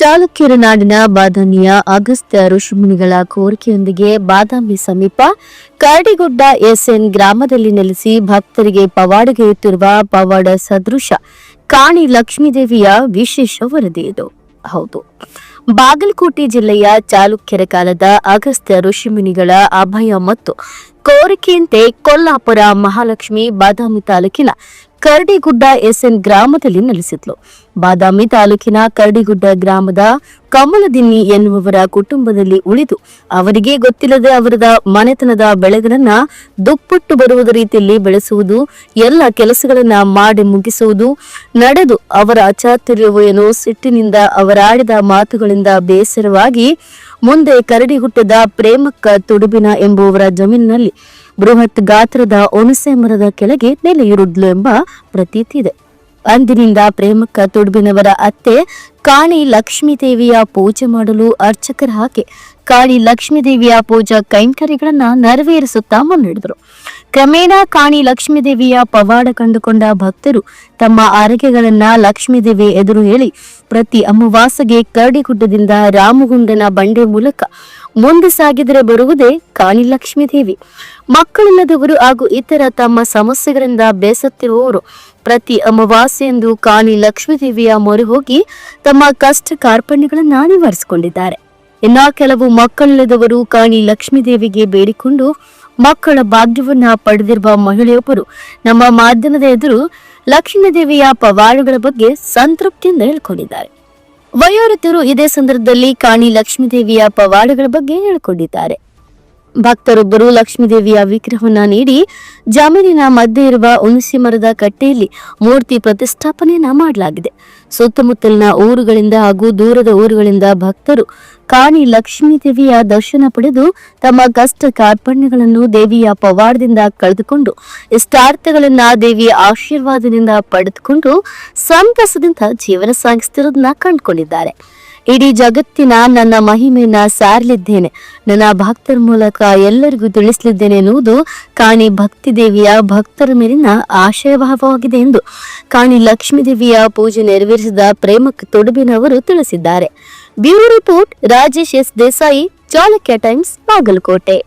ಚಾಲುಕ್ಯರ ನಾಡಿನ ಬಾದಾಮಿಯ ಅಗಸ್ತ್ಯ ಋಷಿಮುನಿಗಳ ಕೋರಿಕೆಯೊಂದಿಗೆ ಬಾದಾಮಿ ಸಮೀಪ ಕರಡಿಗುಡ್ಡ ಎಸ್ಎನ್ ಗ್ರಾಮದಲ್ಲಿ ನೆಲೆಸಿ ಭಕ್ತರಿಗೆ ಪವಾಡಗೈಯುತ್ತಿರುವ ಪವಾಡ ಸದೃಶ ಕಾಣಿ ಲಕ್ಷ್ಮೀದೇವಿಯ ವಿಶೇಷ ವರದಿ ಇದು. ಹೌದು. ಬಾಗಲಕೋಟೆ ಜಿಲ್ಲೆಯ ಚಾಲುಕ್ಯರ ಕಾಲದ ಅಗಸ್ತ್ಯ ಋಷಿಮುನಿಗಳ ಅಭಯ ಮತ್ತು ಕೋರಿಕೆಯಂತೆ ಕೊಲ್ಲಾಪುರ ಮಹಾಲಕ್ಷ್ಮಿ ಬಾದಾಮಿ ತಾಲೂಕಿನ ಕರಡಿಗುಡ್ಡ ಎಸ್ಎನ್ ಗ್ರಾಮದಲ್ಲಿ ನೆಲೆಸಿದ್ಲು. ಬಾದಾಮಿ ತಾಲೂಕಿನ ಕರಡಿಗುಡ್ಡ ಗ್ರಾಮದ ಕಮಲದಿನ್ನಿ ಎನ್ನುವವರ ಕುಟುಂಬದಲ್ಲಿ ಉಳಿದು ಅವರಿಗೆ ಗೊತ್ತಿಲ್ಲದೆ ಅವರದ ಮನೆತನದ ಬೆಳೆಗಳನ್ನ ದುಪ್ಪಟ್ಟು ಬರುವುದ ರೀತಿಯಲ್ಲಿ ಬೆಳೆಸುವುದು, ಎಲ್ಲ ಕೆಲಸಗಳನ್ನ ಮಾಡಿ ಮುಗಿಸುವುದು, ನಡೆದು ಅವರ ಅಚಾತುರ್ಯವು ಏನೋ ಸಿಟ್ಟಿನಿಂದ ಅವರಾಡಿದ ಮಾತುಗಳಿಂದ ಬೇಸರವಾಗಿ ಮುಂದೆ ಕರಡಿಗುಟ್ಟದ ಪ್ರೇಮಕ್ಕ ತುಡುಬಿನ ಎಂಬುವವರ ಜಮೀನಿನಲ್ಲಿ ಬೃಹತ್ ಗಾತ್ರದ ಒಣಸೆ ಮರದ ಕೆಳಗೆ ನೆಲೆಯುರುದ್ಲು ಎಂಬ ಪ್ರತೀತಿ ಇದೆ. ಅಂದಿನಿಂದ ಪ್ರೇಮಕ್ಕ ತುಡುಬಿನವರ ಅತ್ತೆ ಕಾಣಿ ಲಕ್ಷ್ಮೀದೇವಿಯ ಪೂಜೆ ಮಾಡಲು ಅರ್ಚಕರ ಹಾಕಿ ಕಾಣಿ ಲಕ್ಷ್ಮೀದೇವಿಯ ಪೂಜಾ ಕೈಂಕರ್ಯಗಳನ್ನ ನೆರವೇರಿಸುತ್ತಾ ಮುನ್ನಡೆದರು. ಕ್ರಮೇಣ ಕಾಣಿ ಲಕ್ಷ್ಮೀದೇವಿಯ ಪವಾಡ ಕಂಡುಕೊಂಡ ಭಕ್ತರು ತಮ್ಮ ಆರೈಕೆಗಳನ್ನ ಲಕ್ಷ್ಮೀದೇವಿ ಎದುರು ಹೇಳಿ, ಪ್ರತಿ ಅಮಾವಾಸ್ಯೆಗೆ ಕರಡಿಗುಡ್ಡದಿಂದ ರಾಮಗುಂಡನ ಬಂಡೆ ಮೂಲಕ ಮುಂದೆ ಸಾಗಿದರೆ ಬರುವುದೇ ಕಾಣಿ ಲಕ್ಷ್ಮೀದೇವಿ ಮಕ್ಕಳಿಲ್ಲದವರು ಹಾಗೂ ಇತರ ತಮ್ಮ ಸಮಸ್ಯೆಗಳಿಂದ ಬೇಸತ್ತಿರುವವರು ಪ್ರತಿ ಅಮಾವಾಸ್ಯೆಯಂದು ಕಾಣಿ ಲಕ್ಷ್ಮೀದೇವಿಯ ಮೊರೆ ಹೋಗಿ ತಮ್ಮ ಕಷ್ಟ ಕಾರ್ಪಣ್ಯಗಳನ್ನ ನಿವಾರಿಸಿಕೊಂಡಿದ್ದಾರೆ. ಇನ್ನ ಕೆಲವು ಮಕ್ಕಳಿಲ್ಲದವರು ಕಾಣಿ ಲಕ್ಷ್ಮೀದೇವಿಗೆ ಬೇಡಿಕೊಂಡು ಮಕ್ಕಳ ಭಾಗ್ಯವನ್ನ ಪಡೆದಿರುವ ಮಹಿಳೆಯೊಬ್ಬರು ನಮ್ಮ ಮಾಧ್ಯಮದ ಎದುರು ಲಕ್ಷ್ಮೀದೇವಿಯ ಪವಾಡಗಳ ಬಗ್ಗೆ ಸಂತೃಪ್ತಿಯಿಂದ ಹೇಳ್ಕೊಂಡಿದ್ದಾರೆ. ವಯೋವೃದ್ಧರು ಇದೇ ಸಂದರ್ಭದಲ್ಲಿ ಕಾಣಿ ಲಕ್ಷ್ಮೀದೇವಿಯ ಪವಾಡಗಳ ಬಗ್ಗೆ ಹೇಳಿಕೊಂಡಿದ್ದಾರೆ. ಭಕ್ತರೊಬ್ಬರು ಲಕ್ಷ್ಮೀದೇವಿಯ ವಿಗ್ರಹವನ್ನ ನೀಡಿ ಜಮೀನಿನ ಮಧ್ಯೆ ಇರುವ ಹುಣಸಿ ಮರದ ಕಟ್ಟೆಯಲ್ಲಿ ಮೂರ್ತಿ ಪ್ರತಿಷ್ಠಾಪನೆಯನ್ನ ಮಾಡಲಾಗಿದೆ. ಸುತ್ತಮುತ್ತಲಿನ ಊರುಗಳಿಂದ ಹಾಗೂ ದೂರದ ಊರುಗಳಿಂದ ಭಕ್ತರು ಕಾಣಿ ಲಕ್ಷ್ಮೀದೇವಿಯ ದರ್ಶನ ಪಡೆದು ತಮ್ಮ ಕಷ್ಟ ಕಾರ್ಪಣ್ಯಗಳನ್ನು ದೇವಿಯ ಪವಾಡದಿಂದ ಕಳೆದುಕೊಂಡು, ಇಷ್ಟಾರ್ಥಗಳನ್ನ ದೇವಿಯ ಆಶೀರ್ವಾದದಿಂದ ಪಡೆದುಕೊಂಡು ಸಂತಸದಿಂದ ಜೀವನ ಸಾಗಿಸ್ತಿರೋದನ್ನ ಕಂಡುಕೊಂಡಿದ್ದಾರೆ. ಇಡೀ ಜಗತ್ತಿನ ನನ್ನ ಮಹಿಮೆಯನ್ನ ಸಾರಲಿದ್ದೇನೆ. ನನ್ನ ಭಕ್ತರ ಮೂಲಕ ಎಲ್ಲರಿಗೂ ತಿಳಿಸಲಿದ್ದೇನೆ ಎನ್ನುವುದು ಕಾಣಿ ಭಕ್ತಿ ದೇವಿಯ ಭಕ್ತರ ಮೇಲಿನ ಆಶಯಭಾವವಾಗಿದೆ ಎಂದು ಕಾಣಿ ಲಕ್ಷ್ಮೀ ದೇವಿಯ ಪೂಜೆ ನೆರವೇರಿಸಿದ ಪ್ರೇಮಕ್ ತೊಡಬಿನವರು ತಿಳಿಸಿದ್ದಾರೆ. Bureau report Rajesh S Desai Chalukya Times Bagalkote.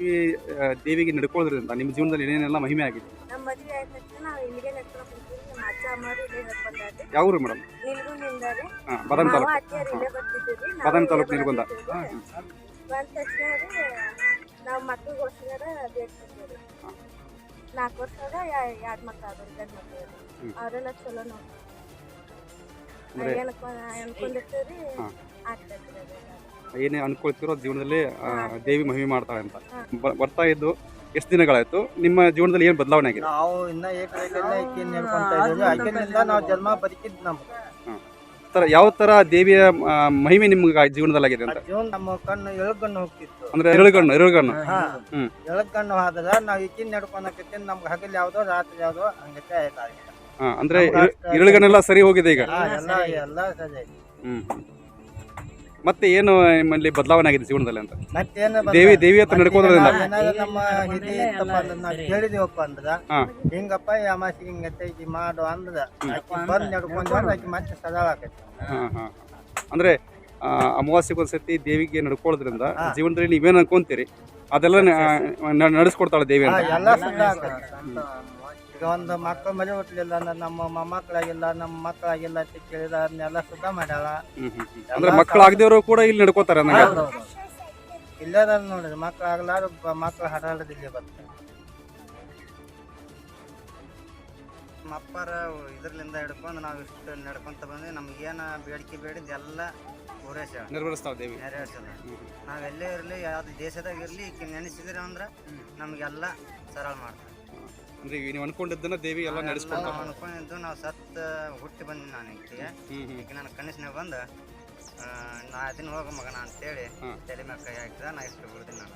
ಈ ಆ, ದೇವಿಗೆ ನಡ್ಕೊಳ್ಳೋದ್ರಿಂದ ನಿಮ್ಮ ಜೀವನದಲ್ಲಿ ಏನೇನೆಲ್ಲ ಮಹಿಮೆ ಆಗಿದೆ? ನಮ್ಮ ಮದುವೆ ಆದ ತಕ್ಷಣ ನಾವು ಇಲ್ಲಿಗೆ ನಡ್ಕೊಂಡು ನಮ್ಮ ಅಜ್ಜ ಅಮ್ಮರು ಯಾವ ಊರು ಮೇಡಮ್? ನಿಲ್ಗುಂದಿಂದ ರೀ ಹಾಂ ಬಾದಾಮಿ ಮಾವ ತಾಲೂಕು. ಬಾದಾಮಿ ತಾಲೂಕು ನಿಲ್ಗುಂದ. ಬಂದ ತಕ್ಷಣ ರೀ ನಾವು ಮಕ್ಳಿಗೋಸ್ಕರ ಬೇಡ್ತಿದ್ವಿ ರೀ ನಾಲ್ಕು ವರ್ಷದಾಗ ಎರಡು ಮಕ್ಳು ಆದ್ರು ಗಂಡು ಮಕ್ಳು ಹ್ಮ್. ಅವರೆಲ್ಲ ಚಲೋ ನೋಡಿ ಅಂದ್ರೆ ಅನ್ಕೊಂಡಿರ್ತೀವಿ ರೀ ಹಾ. ಆಗ್ತೈತಿ ರೀ ಅದೆಲ್ಲ. ಏನೇ ಅನ್ಕೊಳ್ತಿರೋ ಜೀವನದಲ್ಲಿ ಆ, ದೇವಿ ಮಹಿಮೆ ಮಾಡ್ತಾಳೆ ಅಂತ. ಬ- ಬರ್ತಾ ಇದ್ದು ಎಷ್ಟು ದಿನಗಳಾಯ್ತು? ನಿಮ್ಮ ಜೀವನದಲ್ಲಿ ಏನು ಬದಲಾವಣೆ ಆಗಿದೆ? ನಾವು ಇನ್ನ ಏಕೈಕೆಲ್ಲ ಈಕೆ ನಡ್ಕೊಂತ ಇದ್ದೀವಿ. ಆಕೆನಿಂದ ನಾವು ಜನ್ಮ ಬದುಕಿದ್ ನಮ್ಗೆ ತರ ಯಾವ ತರ ದೇವಿಯ ಆ, ಮಹಿಮೆ ನಿಮ್ಗೆ ಜೀವನದಲ್ಲಿ ಆಗಿದೆ ಅಂತ? ಜೀವನ ನಮ್ಮ ಕಣ್ಣು ಎಳ್ಗಣ್ಣು ಹೋಗ್ತಿತ್ತು. ಅಂದ್ರೆ ಎರಳುಗಣ್ಣು ಎರಳುಗಣ್ಣು ಹಾ. ಹ್ಮ್. ಎಳಗಣ್ಣು ಆದ್ರ ನಾವು ಈಕಿನ ನಡ್ಕೊಳಕತ್ತಿ ನಮ್ಗೆ ಹಗಲ್ ಯಾವ್ದೋ ರಾತ್ರಿ ಯಾವ್ದೋ ಹಂಗತೆ ಆಯ್ತಾ. ಹಾ ಅಂದ್ರೆ ಎರಳುಗಣ್ಣೆಲ್ಲ ಸರಿ ಹೋಗಿದೆ ಈಗ? ಹಾ ಎಲ್ಲ ಎಲ್ಲ ಸರಿ. ಹ್ಮ್. ಮತ್ತೆ ಏನು ನಿಮ್ಮಲ್ಲಿ ಬದಲಾವಣೆ ಆಗಿದೆ ಜೀವನದಲ್ಲಿ ಅಂತ? ಮತ್ತೇನು ಬಂದ- ದೇವಿ ದೇವಿ ಹತ್ರ ನಡ್ಕೋದ್ರಿಂದ? ಏನಾದ್ರು ನಮ್ಮ ಹಿರಿ ಇತ್ತಪ್ಪ ಅಂದ್ರೆ ನಾವ್ ಕೇಳಿದೀವಪ್ಪ ಅಂದ್ರ ಹಾ. ಹಿಂಗಪ್ಪ ಈ ಅಮಾಸಿಗೆ ಹಿಂಗತ್ತೆ ಈಕಿ ಮಾಡು ಅಂದ್ರ ಆಕಿ ಬಂದ್ ನಡ್ಕೊಂಡು ಆಕಿ ಮತ್ತೆ ಸದಾಳ ಆಕೈತಿ ಹಾ ಹಾ. ಅಂದ್ರೆ ಆ, ಅಮಾವಾಸ್ಯೆಗೆ ಒಂದ್ಸತಿ ದೇವಿಗೆ ನಡ್ಕೊಳ್ಳೋದ್ರಿಂದ ಜೀವನದಲ್ಲಿ ನೀವೇನು ಅನ್ಕೊಂತೀರಿ? ಅದೆಲ್ಲ ನ- ನ- ನಡೆಸ್ಕೊಡ್ತಾಳೆ ದೇವಿ ಅಂತ. ಎಲ್ಲ ಸದಾ ಆಕೈತಿ ಈಗ ಒಂದು ಮಕ್ಕಳ ಮರಿ ಹುಟ್ಟಲಿಲ್ಲ ಅಂದ್ರೆ ನಮ್ಮ ಮೊಮ್ಮಕ್ಕಳಾಗಿಲ್ಲ ನಮ್ಮ ಮಕ್ಕಳಾಗಿಲ್ಲ ಅಂತ ಕೇಳಿದ ಅದನ್ನೆಲ್ಲ ಸುದ್ದ ಮಾಡ್ಯಾಳ. ಅಂದ್ರೆ ಮಕ್ಕಳಾಗದೇವರು ಕೂಡ ಇಲ್ಲಿ ನಡ್ಕೋತಾರೆ ಇಲ್ಲೇ ಇಲ್ಲದ ನೋಡಿದ್ರೆ ಮಕ್ಳು ಆಗ್ಲಾರ ಮಕ್ಳು ಹಡಾಡದಿಲ್ಲ ಬರ್ತಾರೆ ನಮ್ಮ ಅಪ್ಪರ ಇದ್ರಲಿಂದ ಹಿಡ್ಕೊಂಡು ನಾವು ಇಷ್ಟು ನಡ್ಕೊಂತ ಬಂದ್ವಿ. ಏನ ಬೇಡಿಕೆ ಬೇಡಿದ್ದು ಎಲ್ಲ ಪೂರೈಸ್ಯಾಳ ದೇವಿ. ನೆರವೇರ್ಸಲ್ಲ ನಾವ್ ಎಲ್ಲೇ ಇರ್ಲಿ ಯಾವ್ದು ದೇಶದಾಗ ಇರಲಿ ಈಕೆ ನೆನೆಸಿದ್ರೆ ಅಂದ್ರೆ ನಮ್ಗೆಲ್ಲ ಸರಳ ಮಾಡ್ತಾರೆ ಅಂದ್ರೆ ಈಗ ನೀವು ಅನ್ಕೊಂಡಿದ್ದನ್ನ ದೇವಿ ಎಲ್ಲ ನಡೆಸ್ಕೊಂಡು ನಾವು ಅನ್ಕೊಂಡಿದ್ದು ನಾವು ಸತ್ತ ಹುಟ್ಟಿ ಬಂದಿ ನಾನು ಈಕಿಗೆ. ಈಗ ನನ್ನ ಕನಸಿನಾಗ ಬಂದು ನಾ ಅದನ್ನ ಹೋಗ ಮಗನ ಅಂತೇಳಿ. ತಲೆ ಮ್ಯಾಗ ಕೈ ಹಾಕಿದ ನಾ ಇಷ್ಟು ಬಿಡ್ತೀನಿ ನಾನು